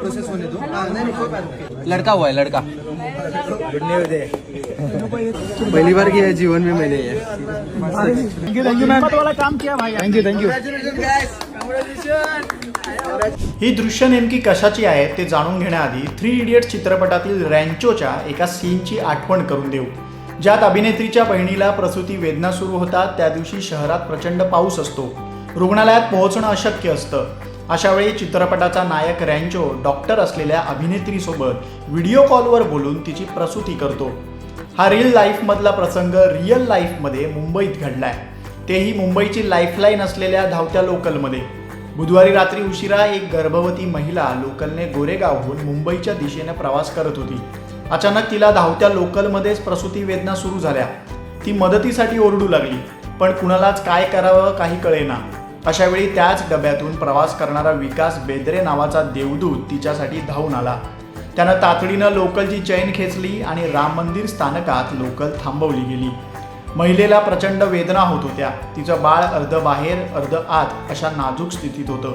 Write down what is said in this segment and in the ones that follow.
Process होने दो हाँ, नहीं नहीं कोई बात नहीं लड़का हुआ है लड़का। पहली बार किया है जीवन में मैंने ये. थँक्यू थँक्यू मॅम वाला काम किया भाई थँक्यू थँक्यू ही दृश्य नेमकी कशाची आहेत ते जाणून घेण्याआधी थ्री इडियट्स चित्रपटातील रँचोच्या एका सीनची आठवण करून देऊ. ज्यात अभिनेत्रीच्या बहिणीला प्रसूती वेदना सुरू होतात त्या दिवशी शहरात प्रचंड पाऊस असतो. रुग्णालयात पोहोचणं अशक्य असतं. अशावेळी चित्रपटाचा नायक रँचो डॉक्टर असलेल्या अभिनेत्रीसोबत व्हिडिओ कॉलवर बोलून तिची प्रसूती करतो. हा रिअल लाईफमधला प्रसंग रिअल लाईफमध्ये मुंबईत घडलाय. तेही मुंबईची लाईफलाईन असलेल्या धावत्या लोकलमध्ये. बुधवारी रात्री उशिरा एक गर्भवती महिला लोकलने गोरेगावहून मुंबईच्या दिशेने प्रवास करत होती. अचानक तिला धावत्या लोकलमध्येच प्रसूती वेदना सुरू झाल्या. ती मदतीसाठी ओरडू लागली पण कुणालाच काय करावं काही कळेना. अशावेळी त्याच डब्यातून प्रवास करणारा विकास बेदरे नावाचा देवदूत तिच्यासाठी धावून आला. त्यानं तातडीनं लोकलची चैन खेचली आणि राम मंदिर स्थानकात लोकल थांबवली गेली. महिलेला प्रचंड वेदना होत होत्या. तिचं बाळ अर्ध बाहेर अर्ध आत अशा नाजूक स्थितीत होतं.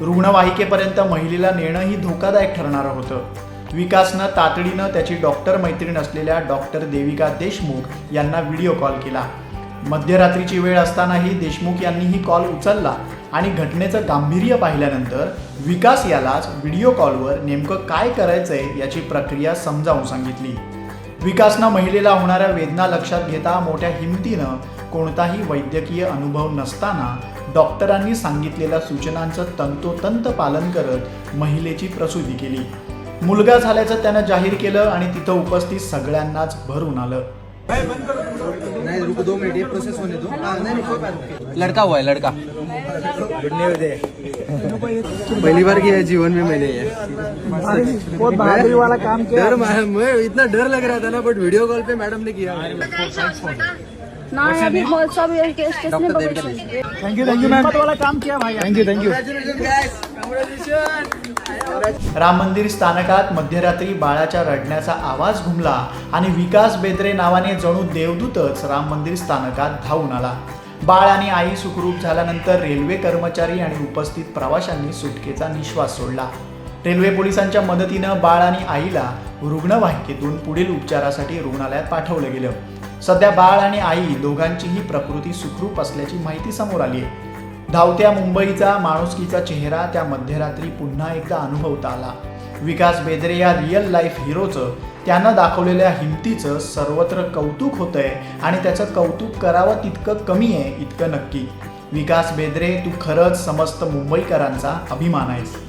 रुग्णवाहिकेपर्यंत महिलेला नेणंही धोकादायक ठरणारं होतं. विकासनं तातडीनं त्याची डॉक्टर मैत्रीण असलेल्या डॉक्टर देविका देशमुख यांना व्हिडिओ कॉल केला. मध्यरात्रीची वेळ असतानाही देशमुख यांनीही कॉल उचलला आणि घटनेचं गांभीर्य पाहिल्यानंतर विकास यालाच व्हिडिओ कॉलवर नेमकं काय करायचंय याची प्रक्रिया समजावून सांगितली. विकासनं महिलेला होणाऱ्या वेदना लक्षात घेता मोठ्या हिमतीनं कोणताही वैद्यकीय अनुभव नसताना डॉक्टरांनी सांगितलेल्या सूचनांचं तंतोतंत पालन करत महिलेची प्रसूती केली. मुलगा झाल्याचं त्यानं जाहीर केलं आणि तिथं उपस्थित सगळ्यांनाच भरून आलं. नहीं रुको दो मिनट ये प्रोसेस होने दो। हाँ, नहीं नहीं कोई बात नहीं। लड़का हुआ है लड़का। पहली बार किया है जीवन में मैंने ये। बहुत बहादुरी वाला काम किया। डर मैं इतना डर लग रहा था ना बट वीडियो कॉल पे मैडम ने किया। पर बैठे थँक्यू थँक्यू मॅम वाला काम किया भाई थँक्यू थँक्यू राम मंदिर स्थानकात मध्यरात्री बाळाच्या रडण्याचा आवाज घुमला आणि विकास बेदरे नावाने जणू देवदूतच राम मंदिर स्थानकात धावून आला. बाळ आणि आई सुखरूप झाल्यानंतर रेल्वे कर्मचारी आणि उपस्थित प्रवाशांनी सुटकेचा निश्वास सोडला. रेल्वे पोलिसांच्या मदतीनं बाळ आणि आईला रुग्णवाहिकेतून पुढील उपचारासाठी रुग्णालयात पाठवलं गेलं. सध्या बाळ आणि आई दोघांचीही प्रकृती सुखरूप असल्याची माहिती समोर आली आहे. धावत्या मुंबईचा माणुसकीचा चेहरा त्या मध्यरात्री पुन्हा एकदा अनुभवता आला. विकास बेदरे या रिअल लाईफ हिरोचं त्यानं दाखवलेल्या हिमतीचं सर्वत्र कौतुक होतंय आणि त्याचं कौतुक करावं तितकं कमी आहे इतकं नक्की. विकास बेदरे तू खरंच समस्त मुंबईकरांचा अभिमान आहेस.